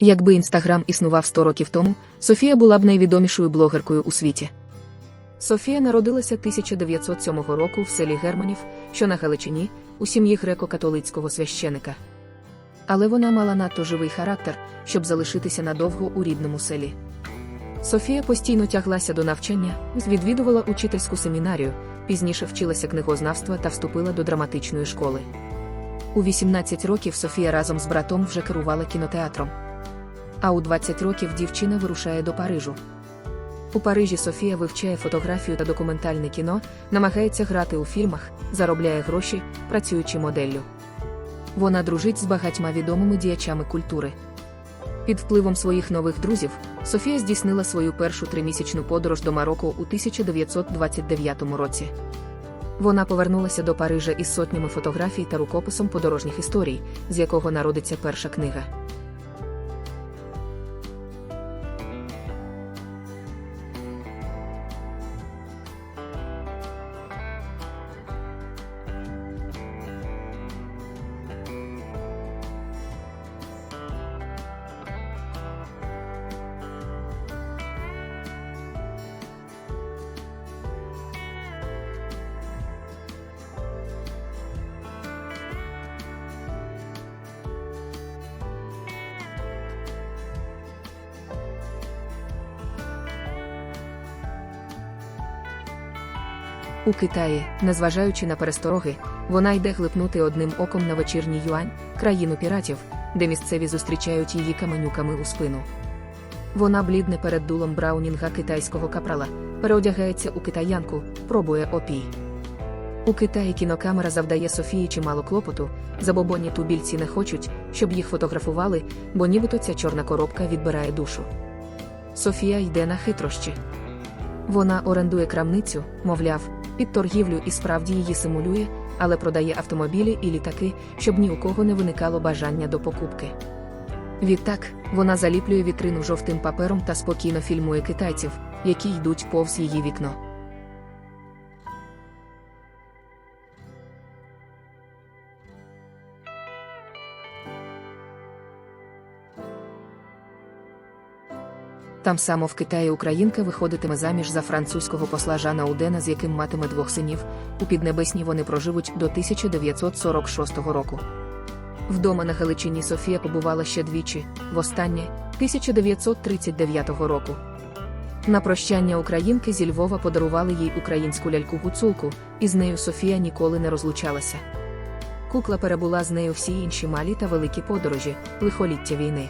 Якби інстаграм існував 100 років тому, Софія була б найвідомішою блогеркою у світі. Софія народилася 1907 року в селі Германів, що на Галичині, у сім'ї греко-католицького священика. Але вона мала надто живий характер, щоб залишитися надовго у рідному селі. Софія постійно тяглася до навчання, відвідувала учительську семінарію, пізніше вчилася книгознавства та вступила до драматичної школи. У 18 років Софія разом з братом вже керувала кінотеатром. А у 20 років дівчина вирушає до Парижу. У Парижі Софія вивчає фотографію та документальне кіно, намагається грати у фільмах, заробляє гроші, працюючи моделлю. Вона дружить з багатьма відомими діячами культури. Під впливом своїх нових друзів Софія здійснила свою першу тримісячну подорож до Марокко у 1929 році. Вона повернулася до Парижа із сотнями фотографій та рукописом подорожніх історій, з якого народиться перша книга. У Китаї, незважаючи на перестороги, вона йде глипнути одним оком на вечірній юань, країну піратів, де місцеві зустрічають її каменюками у спину. Вона блідне перед дулом браунінга китайського капрала, переодягається у китаянку, пробує опій. У Китаї кінокамера завдає Софії чимало клопоту, забобонні тубільці не хочуть, щоб їх фотографували, бо нібито ця чорна коробка відбирає душу. Софія йде на хитрощі. Вона орендує крамницю, мовляв, під торгівлю і справді її симулює, але продає автомобілі і літаки, щоб ні у кого не виникало бажання до покупки. Відтак, вона заліплює вітрину жовтим папером та спокійно фільмує китайців, які йдуть повз її вікно. Там само в Китаї українка виходитиме заміж за французького посла Жана Удена, з яким матиме двох синів. У Піднебесній вони проживуть до 1946 року. Вдома на Галичині Софія побувала ще двічі, востаннє 1939 року. На прощання українки зі Львова подарували їй українську ляльку гуцулку, і з нею Софія ніколи не розлучалася. Кукла перебула з нею всі інші малі та великі подорожі, лихоліття війни.